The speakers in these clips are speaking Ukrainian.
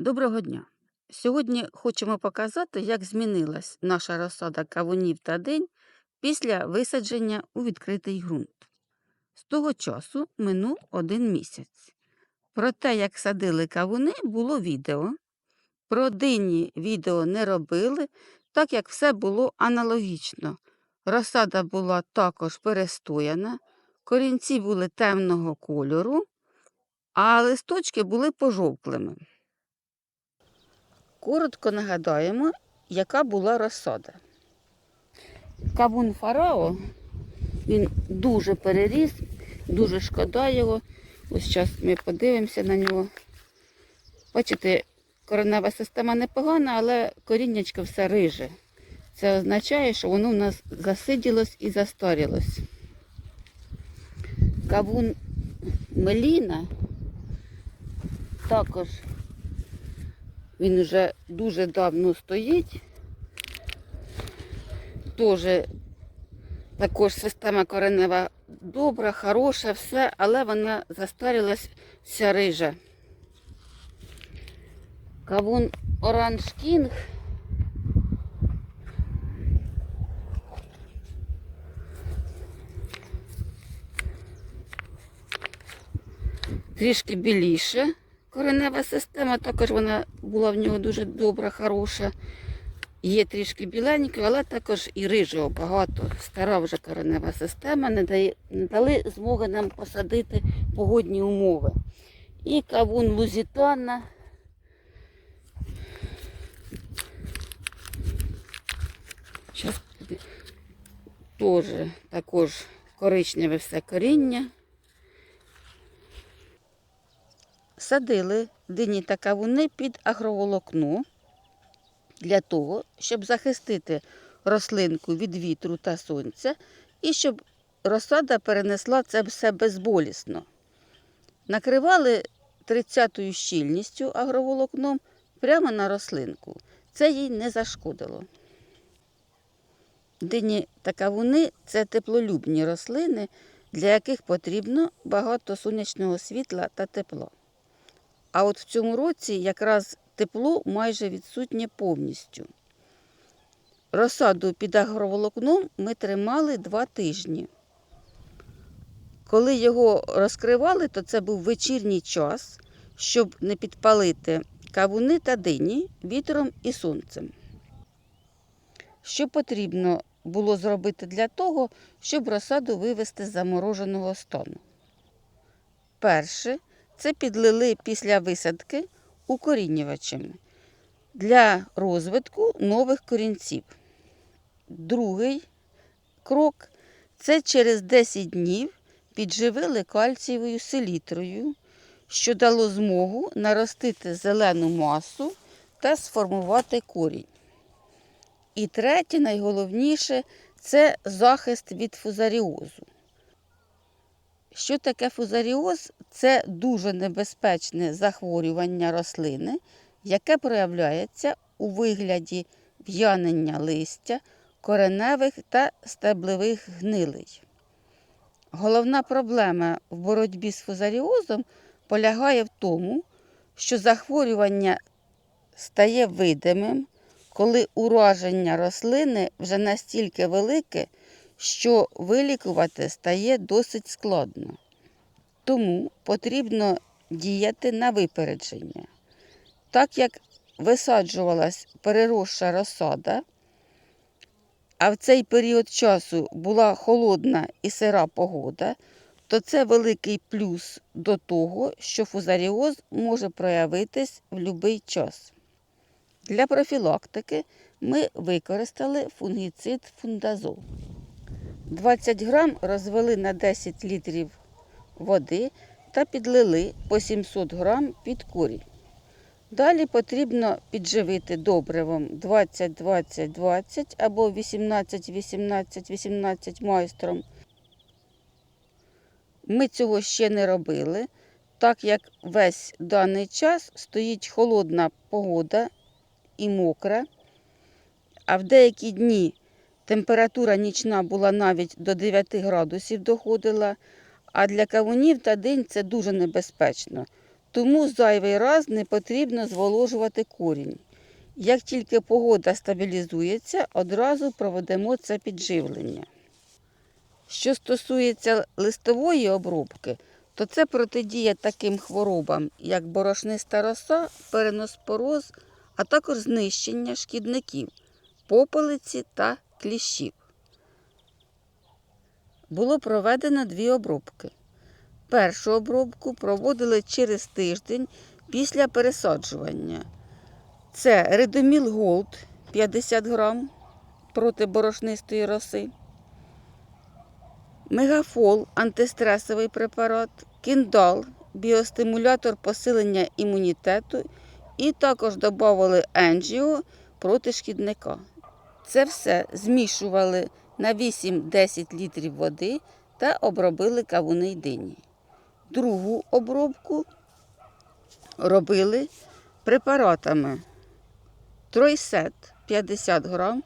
Доброго дня! Сьогодні хочемо показати, як змінилась наша розсада кавунів та динь після висадження у відкритий ґрунт. З того часу минув один місяць. Про те, як садили кавуни, було відео. Про дині відео не робили, так як все було аналогічно. Розсада була також перестояна, корінці були темного кольору, а листочки були пожовклими. Коротко нагадаємо, яка була розсада. Кавун фарао, він дуже переріс, дуже шкода його. Ось зараз ми подивимося на нього. Бачите, коренева система непогана, але коріннячко все риже. Це означає, що воно у нас засиділось і застарілось. Кавун Меліна також він вже дуже давно стоїть. Тоже також система коренева добра, хороша, все, але вона застарілась вся рижа. Кавун Оранж Кінг. Трішки біліше. Коренева система, також вона була в нього дуже добра, хороша. Є трішки біленькою, але також і рижого багато. Стара вже коренева система, не, дає, не дали змоги нам посадити погодні умови. І кавун Лузітана. Зараз також коричневе все коріння. Садили дині та кавуни під агроволокно для того, щоб захистити рослинку від вітру та сонця і щоб розсада перенесла це все безболісно. Накривали 30-ю щільністю агроволокном прямо на рослинку. Це їй не зашкодило. Дині та кавуни це теплолюбні рослини, для яких потрібно багато сонячного світла та тепла. А от в цьому році якраз тепло майже відсутнє повністю. Розсаду під агроволокном ми тримали два тижні. Коли його розкривали, то це був вечірній час, щоб не підпалити кавуни та дині вітром і сонцем. Що потрібно було зробити для того, щоб розсаду вивести з замороженого стану? Перше, це підлили після висадки укорінювачами для розвитку нових корінців. Другий крок це через 10 днів підживили кальцієвою селітрою, що дало змогу наростити зелену масу та сформувати корінь. І третє, найголовніше це захист від фузаріозу. Що таке фузаріоз? Це дуже небезпечне захворювання рослини, яке проявляється у вигляді в'янення листя, кореневих та стеблевих гнилей. Головна проблема в боротьбі з фузаріозом полягає в тому, що захворювання стає видимим, коли ураження рослини вже настільки велике, що вилікувати стає досить складно. Тому потрібно діяти на випередження. Так як висаджувалась переросша розсада, а в цей період часу була холодна і сира погода, то це великий плюс до того, що фузаріоз може проявитись в будь-який час. Для профілактики ми використали фунгіцид фундазол. 20 грам розвели на 10 літрів води та підлили по 700 грам під корінь. Далі потрібно підживити добривом 20-20-20 або 18-18-18 майстром. Ми цього ще не робили, так як весь даний час стоїть холодна погода і мокра, а в деякі дні температура нічна була навіть до 9 градусів доходила, а для кавунів та динь це дуже небезпечно, тому зайвий раз не потрібно зволожувати корінь. Як тільки погода стабілізується, одразу проведемо це підживлення. Що стосується листової обробки, то це протидія таким хворобам, як борошниста роса, переноспороз, а також знищення шкідників, попелиці та кліщів. Було проведено дві обробки. Першу обробку проводили через тиждень після пересаджування. Це Редоміл Голд 50 грам проти борошнистої роси. Мегафол антистресовий препарат, кіндал, біостимулятор посилення імунітету і також додавали енджіо проти шкідника. Це все змішували на 8-10 літрів води та обробили кавуни й дині. Другу обробку робили препаратами Тройсет 50 грам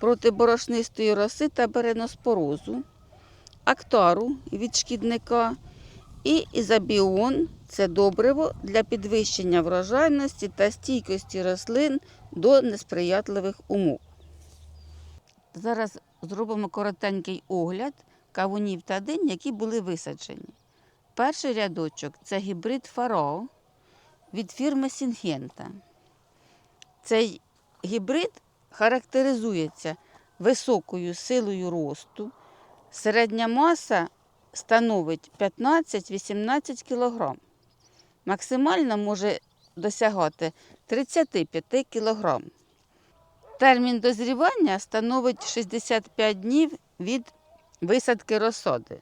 проти борошнистої роси та береноспорозу актару від шкідника і ізобіон це добриво для підвищення врожайності та стійкості рослин до несприятливих умов. Зараз зробимо коротенький огляд кавунів та динь, які були висаджені. Перший рядочок це гібрид Фарао від фірми Сінгента. Цей гібрид характеризується високою силою росту, Середня маса становить 15-18 кг. Максимально може досягати 35 кг. Термін дозрівання становить 65 днів від висадки розсади.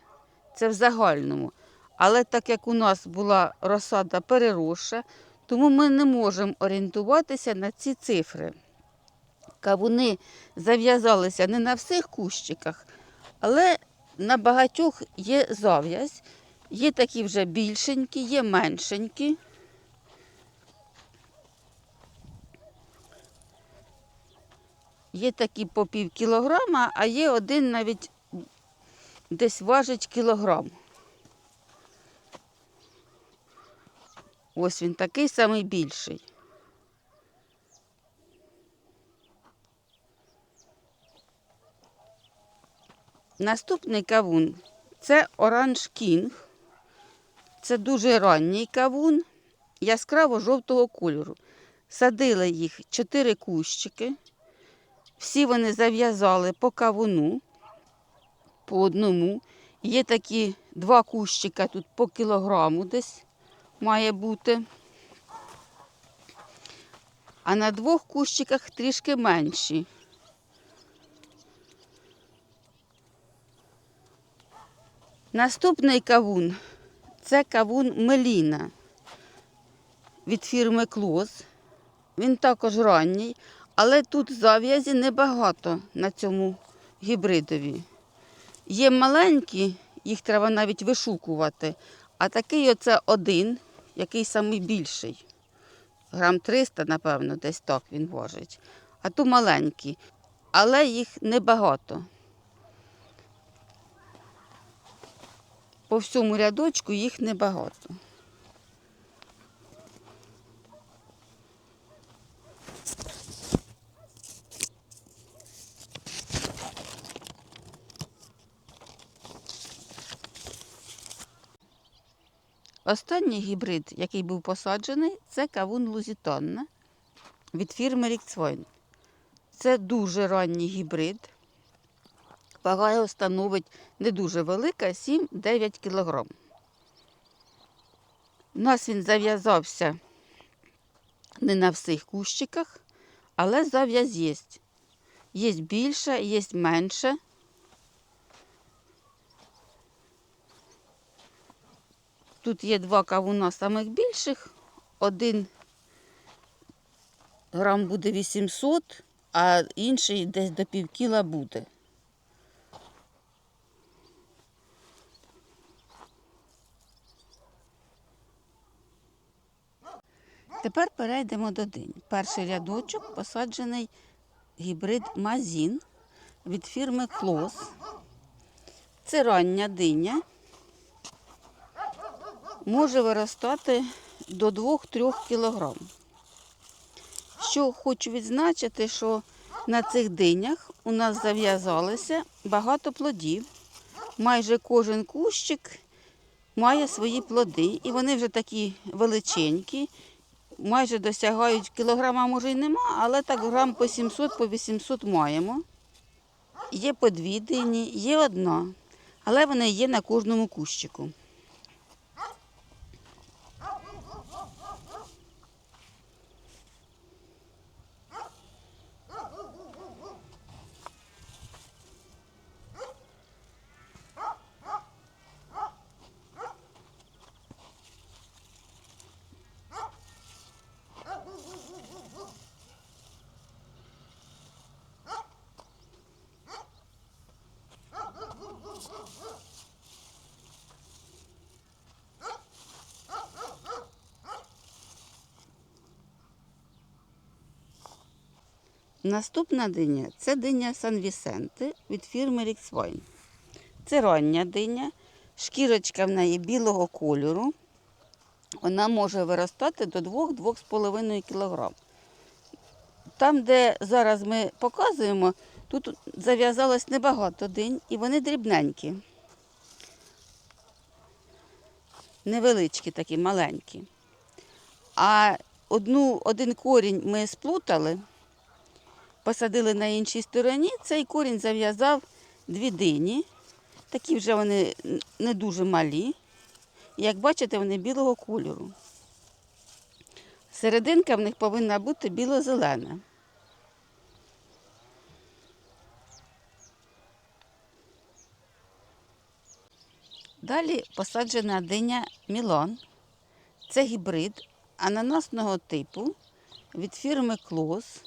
Це в загальному. Але так як у нас була розсада переросша, тому ми не можемо орієнтуватися на ці цифри. Кавуни зав'язалися не на всіх кущиках, але на багатьох є зав'язь. Є такі вже більшенькі, є меншенькі. Є такі по пів кілограма, а є один навіть десь важить кілограм. Ось він такий самий більший. Наступний кавун це Оранж Кінг. Це дуже ранній кавун, яскраво жовтого кольору. Садили їх чотири кущики. Всі вони зав'язали по кавуну, по одному. Є такі два кущика тут по кілограму десь має бути. А на двох кущиках трішки менші. Наступний кавун це кавун Меліна від фірми Клоз. Він також ранній, але тут зав'язі небагато на цьому гібридові. Є маленькі, їх треба навіть вишукувати. А такий оце один, який самий більший. Грам 300, напевно, десь так він важить. А то маленькі, але їх небагато. По всьому рядочку їх небагато. Останній гібрид, який був посаджений, це кавун Лузітонна від фірми Рікцвойн. Це дуже ранній гібрид. Вага його становить не дуже велика, 7-9 кг. У нас він зав'язався не на всіх кущиках, але зав'яз є. Є більше, є менше. Тут є два кавуна самих більших. Один грам буде 800, а інший десь до пів кіла буде. Тепер перейдемо до динь. Перший рядочок посаджений гібрид Мазін від фірми Клос. Це рання диня. Може виростати до 2-3 кг. Що хочу відзначити, що на цих динях у нас зав'язалося багато плодів. Майже кожен кущик має свої плоди, і вони вже такі величенькі, майже досягають кілограма, може й нема, але так грам по 700, по 800 маємо. Є по дві дині, є одна, але вони є на кожному кущику. Наступна диня це диня Сан Вісенте від фірми Ріксвайн. Це рання диня, шкірочка в неї білого кольору. Вона може виростати до 2-2,5 кг. Там, де зараз ми показуємо, тут зав'язалось небагато динь, і вони дрібненькі. Невеличкі такі, маленькі. А одну, один корінь ми сплутали посадили на іншій стороні, цей корінь зав'язав дві дині. Такі вже вони не дуже малі. Як бачите, вони білого кольору. Серединка в них повинна бути біло-зелена. Далі посаджена диня Мілан. Це гібрид ананасного типу від фірми Клос.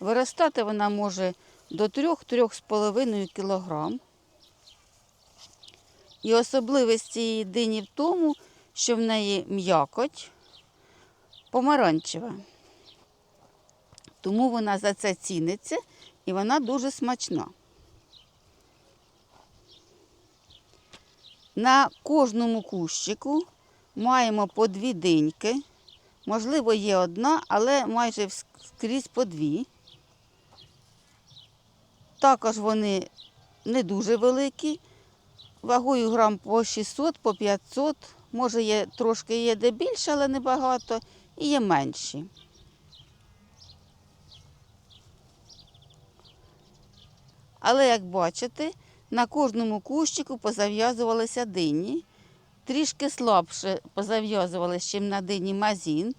Виростати вона може до 3-3,5 кг. І особливість цієї дині в тому, що в неї м'якоть помаранчева. Тому вона за це ціниться і вона дуже смачна. На кожному кущику маємо по дві диньки. Можливо, є одна, але майже скрізь по дві. Також вони не дуже великі, вагою грам по 600, по 500. Може, є трошки є де більше, але не багато, і є менші. Але, як бачите, на кожному кущику позав'язувалися дині. Трішки слабше позав'язувалися, ніж на дині мазін.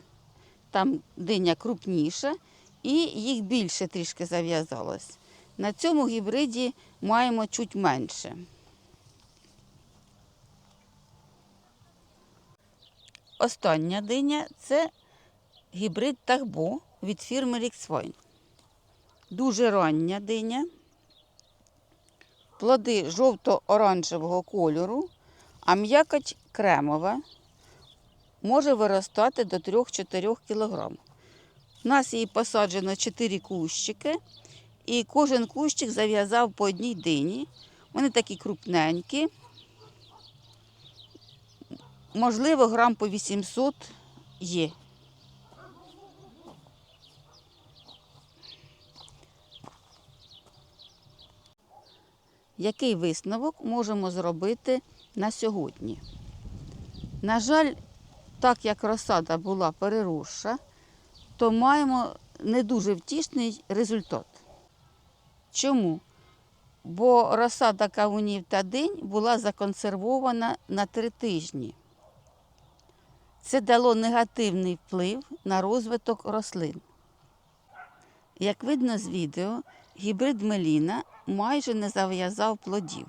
Там диня крупніша, і їх більше трішки зав'язалось. На цьому гібриді маємо чуть менше. Остання диня це гібрид Тахбо від фірми Ріксвайн. Дуже рання диня. Плоди жовто-оранжевого кольору, а м'якоть кремова. Може виростати до 3-4 кг. У нас її посаджено 4 кущики. І кожен кущик зав'язав по одній дині. Вони такі крупненькі. Можливо, грам по 800 є. Який висновок можемо зробити на сьогодні? На жаль, так як розсада була переросша, то маємо не дуже втішний результат. Чому? Бо розсада кавунів та динь була законсервована на три тижні. Це дало негативний вплив на розвиток рослин. Як видно з відео, гібрид Меліна майже не зав'язав плодів.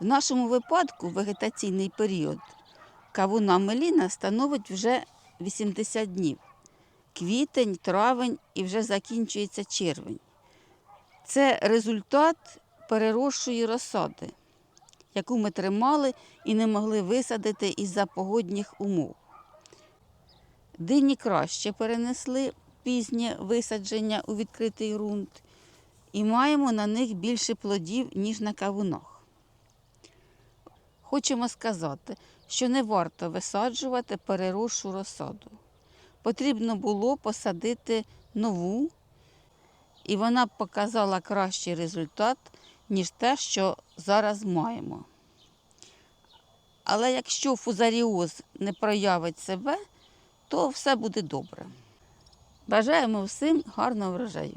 В нашому випадку вегетаційний період кавуна Меліна становить вже 80 днів. Квітень, травень і вже закінчується червень. Це результат переросшої розсади, яку ми тримали і не могли висадити із-за погодних умов. Дині краще перенесли пізнє висадження у відкритий ґрунт і маємо на них більше плодів, ніж на кавунах. Хочемо сказати, що не варто висаджувати переросшу розсаду. Потрібно було посадити нову, і вона показала кращий результат, ніж те, що зараз маємо. Але якщо фузаріоз не проявить себе, то все буде добре. Бажаємо всім гарного врожаю!